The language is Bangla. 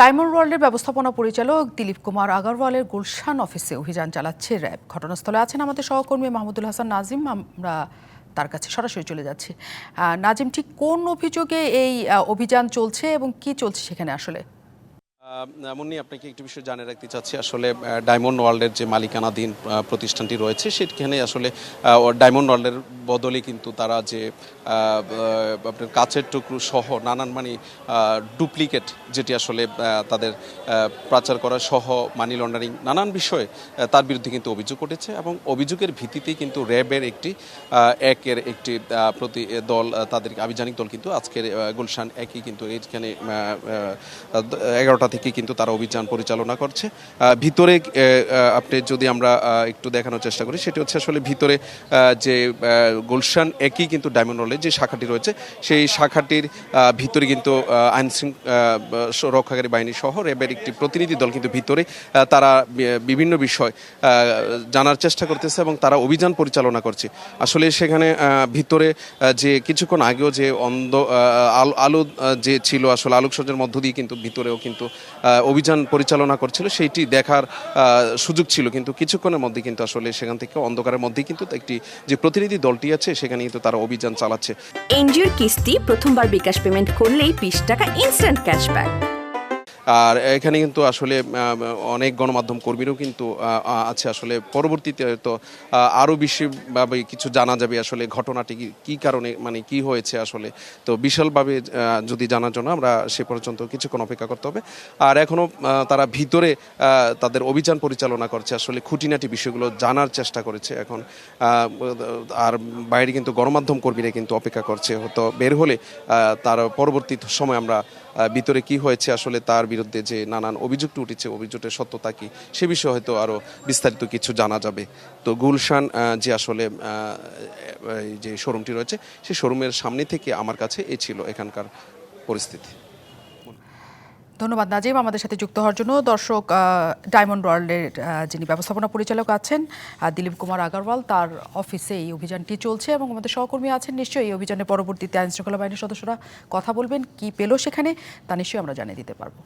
ডায়মন্ড ওয়ার্ল্ডের ব্যবস্থাপনা পরিচালক দিলীপ কুমার আগারওয়ালের গুলশান অফিসে অভিযান চালাচ্ছে র্যাব। ঘটনাস্থলে আছেন আমাদের সহকর্মী মাহমুদুল হাসান নাজিম। আমরা তার কাছে সরাসরি চলে যাচ্ছি। নাজিম, ঠিক কোন অভিযোগে এই অভিযান চলছে এবং কি চলছে সেখানে আসলে? মুন্নি আপনাকে একটি বিষয় জানিয়ে রাখতে চাচ্ছি? আসলে ডায়মন্ড ওয়ার্ল্ডের যে মালিকানাধীন প্রতিষ্ঠানটি রয়েছে সেখানে আসলে ডায়মন্ড ওয়ার্ল্ডের বদলে কিন্তু তারা যে আপনার কাছের টুকরু সহ নানান মানে ডুপ্লিকেট যেটি আসলে তাদের পাচার করা সহ মানি লন্ডারিং নানান বিষয়ে তার বিরুদ্ধে কিন্তু অভিযোগ উঠেছে এবং অভিযোগের ভিত্তিতেই কিন্তু র্যাবের একটি একের একটি প্রতি দল তাদের আভিযানিক দল কিন্তু আজকের গুলশান একই কিন্তু এখানে এগারোটা থেকে কিন্তু তারা অভিযান পরিচালনা করছে। ভিতরে আপনি যদি আমরা একটু দেখানোর চেষ্টা করি, সেটি হচ্ছে আসলে ভিতরে যে গুলশান, একই কিন্তু ডায়মন্ড রোলের যে শাখাটি রয়েছে, সেই শাখাটির ভিতরে কিন্তু আইন রক্ষাকারী বাহিনী সহ র্যাবের একটি প্রতিনিধি দল কিন্তু ভিতরে তারা বিভিন্ন বিষয় জানার চেষ্টা করতেছে এবং তারা অভিযান পরিচালনা করছে। আসলে সেখানে ভিতরে যে কিছুক্ষণ আগেও যে অন্ধ আলো যে ছিল আসলে আলোকসজ্জার মধ্য দিয়ে কিন্তু ভিতরেও কিন্তু অভিযান পরিচালনা করছিল, সেইটি দেখার সুযোগ ছিল। কিন্তু কিছুক্ষণের মধ্যে কিন্তু আসলে সেখান থেকে অন্ধকারের মধ্যে কিন্তু একটি যে প্রতিনিধি দলটি আছে, সেখানে কিন্তু তারা অভিযান চালাচ্ছে। এনজিওর কিস্তি প্রথমবার বিকাশ পেমেন্ট করলেই বিশ টাকা ইনস্ট্যান্ট ক্যাশব্যাক আর এখানে কিন্তু আসলে অনেক গণমাধ্যম কর্মীরও কিন্তু আছে আসলে। পরবর্তীতে তো আরও বেশিভাবে কিছু জানা যাবে আসলে ঘটনাটি কি- কি কারণে মানে কি হয়েছে আসলে। তো বিশালভাবে যদি জানার জন্য আমরা সে পর্যন্ত কিছুক্ষণ অপেক্ষা করতে হবে। আর এখনও তারা ভিতরে তাদের অভিযান পরিচালনা করছে আসলে, খুঁটিনাটি বিষয়গুলো জানার চেষ্টা করেছে এখন। আর বাইরে কিন্তু গণমাধ্যম কর্মীরা কিন্তু অপেক্ষা করছে। হয়তো বের হলে তার পরবর্তী সময় আমরা ভিতরে কি হয়েছে আসলে তার বিরুদ্ধে যে নানান অভিযোগটি উঠেছে, অভিযোগের সত্যতা কি, সে বিষয়ে হয়তো আরও বিস্তারিত কিছু জানা যাবে। তো গুলশান যে আসলে যে শোরুমটি রয়েছে সেই শোরুমের সামনে থেকে আমার কাছে এ ছিল এখানকার পরিস্থিতি। ধন্যবাদ, নাজিম। আমাদের সাথে যুক্ত হওয়ার জন্য দর্শক ডায়মন্ড ওয়ার্ল্ডের যিনি ব্যবস্থাপনা পরিচালক আছেন দিলীপ কুমার আগারওয়াল, তার অফিসে এই অভিযানটি চলছে এবং আমাদের সহকর্মী আছেন নিশ্চয়ই। এই অভিযানের পরবর্তীতে আইন শৃঙ্খলা বাহিনীর সদস্যরা কথা বলবেন, কি পেল সেখানে, তা নিশ্চয়ই আমরা জানিয়ে দিতে পারব।